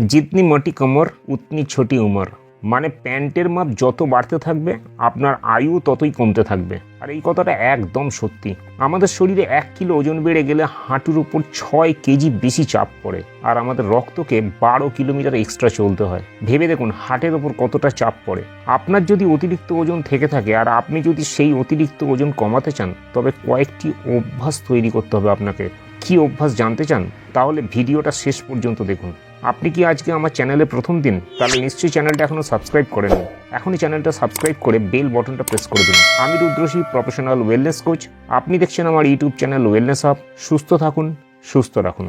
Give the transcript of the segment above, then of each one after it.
জিতনি মোটি কোমর, উতনি ছোটি উমর। মানে প্যান্টের মাপ যত বাড়তে থাকবে, আপনার আয়ু ততই কমতে থাকবে। আর এই কথাটা একদম সত্যি। আমাদের শরীরে এক কিলো ওজন বেড়ে গেলে হাঁটুর উপর ছয় কেজি বেশি চাপ পড়ে। আর আমাদের রক্তকে বারো কিলোমিটার এক্সট্রা চলতে হয়। ভেবে দেখুন হার্টের ওপর কতটা চাপ পড়ে। আপনার যদি অতিরিক্ত ওজন থেকে থাকে আর আপনি যদি সেই অতিরিক্ত ওজন কমাতে চান, তবে কয়েকটি অভ্যাস তৈরি করতে হবে আপনাকে। কি অভ্যাস জানতে চান? তাহলে ভিডিওটা শেষ পর্যন্ত দেখুন। আপনি কি আজকে আমার চ্যানেলে প্রথম দিন? তাহলে নিশ্চয়ই চ্যানেলটা এখনও সাবস্ক্রাইব করেন এখনই চ্যানেলটা সাবস্ক্রাইব করে বেল বটনটা প্রেস করে দিন। আমি রুদ্রশী প্রফেশনাল ওয়েলনেস কোচ আপনি দেখছেন আমার ইউটিউব চ্যানেল ওয়েলনেস আপ সুস্থ থাকুন, সুস্থ রাখুন।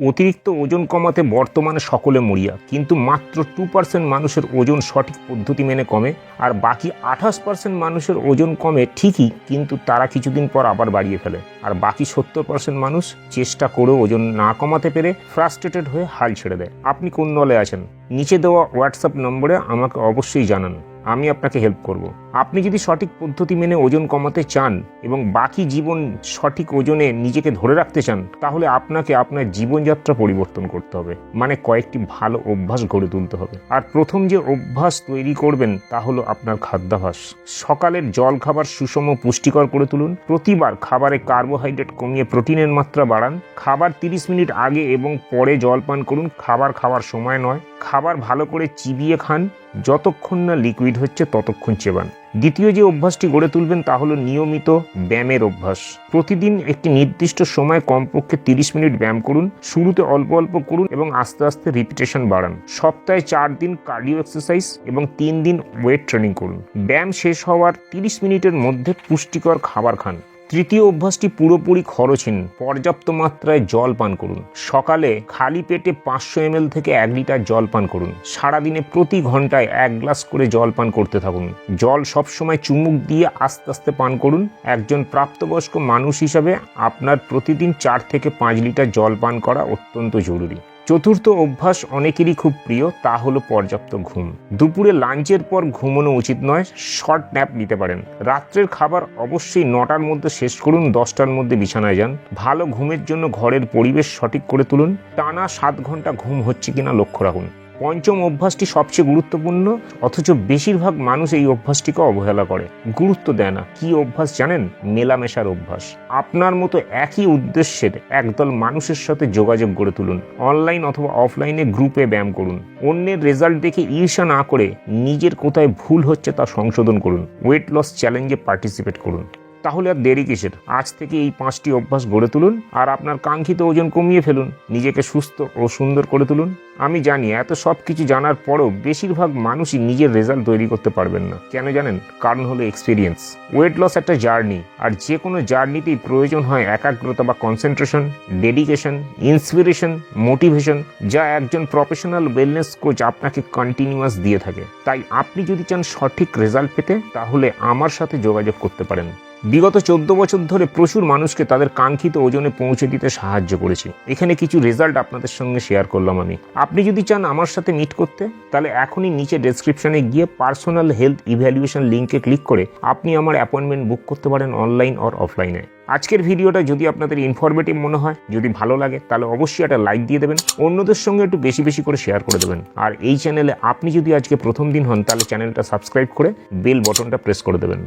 অতিরিক্ত ওজন কমাতে বর্তমানে সকলে মরিয়া, কিন্তু মাত্র টু পার্সেন্ট মানুষের ওজন সঠিক পদ্ধতি মেনে কমে আর বাকি আঠাশ পার্সেন্ট মানুষের ওজন কমে ঠিকই, কিন্তু তারা কিছুদিন পর আবার বাড়িয়ে ফেলে। আর বাকি সত্তর পার্সেন্ট মানুষ চেষ্টা করেও ওজন না কমাতে পেরে ফ্রাস্ট্রেটেড হয়ে হাল ছেড়ে দেয়। আপনি কোন দলে আছেন? নিচে দেওয়া হোয়াটসঅ্যাপ নম্বরে আমাকে অবশ্যই জানান। আমি আপনাকে হেল্প করব। আপনি যদি সঠিক পদ্ধতি মেনে ওজন কমাতে চান এবং বাকি জীবন সঠিক ওজনে নিজেকে ধরে রাখতে চান, তাহলে আপনাকে আপনার জীবনযাত্রা পরিবর্তন করতে হবে। মানে কয়েকটি ভালো অভ্যাস গড়ে তুলতে হবে। আর প্রথম যে অভ্যাস তৈরি করবেন, তা হলো আপনার খাদ্যাভ্যাস। সকালের জল খাবার সুষম পুষ্টিকর করে তুলুন। প্রতিবার খাবারে কার্বোহাইড্রেট কমিয়ে প্রোটিনের মাত্রা বাড়ান। খাবার তিরিশ মিনিট আগে এবং পরে জল পান করুন। খাবার খাওয়ার সময় নয়। খাবার ভালো করে চিবিয়ে খান। যতক্ষণ না লিকুইড হচ্ছে, ততক্ষণ চেবান। দ্বিতীয় যে অভ্যাসটি গড়ে তুলবেন তা হলো নিয়মিত ব্যায়ামের অভ্যাস। প্রতিদিন একটি নির্দিষ্ট সময় কমপক্ষে তিরিশ মিনিট ব্যায়াম করুন, শুরুতে অল্প অল্প করুন এবং আস্তে আস্তে রিপিটেশন বাড়ান। সপ্তাহে চার দিন কার্ডিও এক্সারসাইজ এবং তিন দিন ওয়েট ট্রেনিং করুন। ব্যায়াম শেষ হওয়ার তিরিশ মিনিটের মধ্যে পুষ্টিকর খাবার খান। তৃতীয় অভ্যাসটি পুরোপুরি খরচহীন। পর্যাপ্ত মাত্রায় জল পান করুন। সকালে খালি পেটে পাঁচশো এমএল থেকে এক লিটার জল পান করুন। সারাদিনে প্রতি ঘন্টায় এক গ্লাস করে জল পান করতে থাকুন। জল সবসময় চুমুক দিয়ে আস্তে আস্তে পান করুন। একজন প্রাপ্তবয়স্ক মানুষ হিসাবে আপনার প্রতিদিন চার থেকে পাঁচ লিটার জল পান করা অত্যন্ত জরুরি। চতুর্থ অভ্যাস অনেকেরই খুব প্রিয়, তা হলো পর্যাপ্ত ঘুম। দুপুরে লাঞ্চের পর ঘুমানো উচিত নয়, শর্ট ন্যাপ নিতে পারেন। রাত্রের খাবার অবশ্যই নটার মধ্যে শেষ করুন, দশটার মধ্যে বিছানায় যান। ভালো ঘুমের জন্য ঘরের পরিবেশ সঠিক করে তুলুন। টানা সাত ঘণ্টা ঘুম হচ্ছে কিনা লক্ষ্য রাখুন। পঞ্চম অভ্যাসটি সবচেয়ে গুরুত্বপূর্ণ, অথচ বেশিরভাগ মানুষ এই অভ্যাসটিকে অবহেলা করে। গুরুত্ব দেয় না। কি অভ্যাস জানেন? মেলামেশার অভ্যাস। আপনার মতো একই উদ্দেশ্যের একদল মানুষের সাথে যোগাযোগ গড়ে তুলুন। অনলাইন অথবা অফলাইনে গ্রুপে ব্যায়াম করুন। অন্যের রেজাল্ট দেখে ঈর্ষা না করে নিজের কোথায় ভুল হচ্ছে তা সংশোধন করুন। ওয়েট লস চ্যালেঞ্জে পার্টিসিপেট করুন। তাহলে আর দেরি কিসের? আজ থেকে এই পাঁচটি অভ্যাস গড়ে তুলুন আর আপনার কাঙ্ক্ষিত ওজন কমিয়ে ফেলুন। নিজেকে সুস্থ ও সুন্দর করে তুলুন। আমি জানি এত সব কিছু জানার পরও বেশিরভাগ মানুষই নিজের রেজাল্ট তৈরি করতে পারবেন না। কেন জানেন? কারণ হলো এক্সপিরিয়েন্স ওয়েট লস একটা জার্নি আর যে কোনো জার্নিতেই প্রয়োজন হয় একাগ্রতা বা কনসেন্ট্রেশন ডেডিকেশন ইন্সপিরেশন মোটিভেশন যা একজন প্রফেশনাল ওয়েলনেস কোচ আপনাকে কন্টিনিউয়াস দিয়ে থাকে। তাই আপনি যদি চান সঠিক রেজাল্ট পেতে, তাহলে আমার সাথে যোগাযোগ করতে পারেন। বিগত চোদ্দ বছর ধরে প্রচুর মানুষকে তাদের কাঙ্ক্ষিত ওজনে পৌঁছে দিতে সাহায্য করেছি। এখানে কিছু রেজাল্ট আপনাদের সঙ্গে শেয়ার করলাম আমি। আপনি যদি চান আমার সাথে মিট করতে, তাহলে এখনই নিচে ডেসক্রিপশনে গিয়ে পার্সোনাল হেলথ ইভ্যালুয়েশন লিঙ্কে ক্লিক করে আপনি আমার অ্যাপয়েন্টমেন্ট বুক করতে পারেন অনলাইন অর অফলাইনে আজকের ভিডিওটা যদি আপনাদের ইনফরমেটিভ মনে হয়, যদি ভালো লাগে, তাহলে অবশ্যই একটা লাইক দিয়ে দেবেন, অন্যদের সঙ্গে একটু বেশি বেশি করে শেয়ার করে দেবেন। আর এই চ্যানেলে আপনি যদি আজকে প্রথম দিন হন, তাহলে চ্যানেলটা সাবস্ক্রাইব করে বেল বটনটা প্রেস করে দেবেন।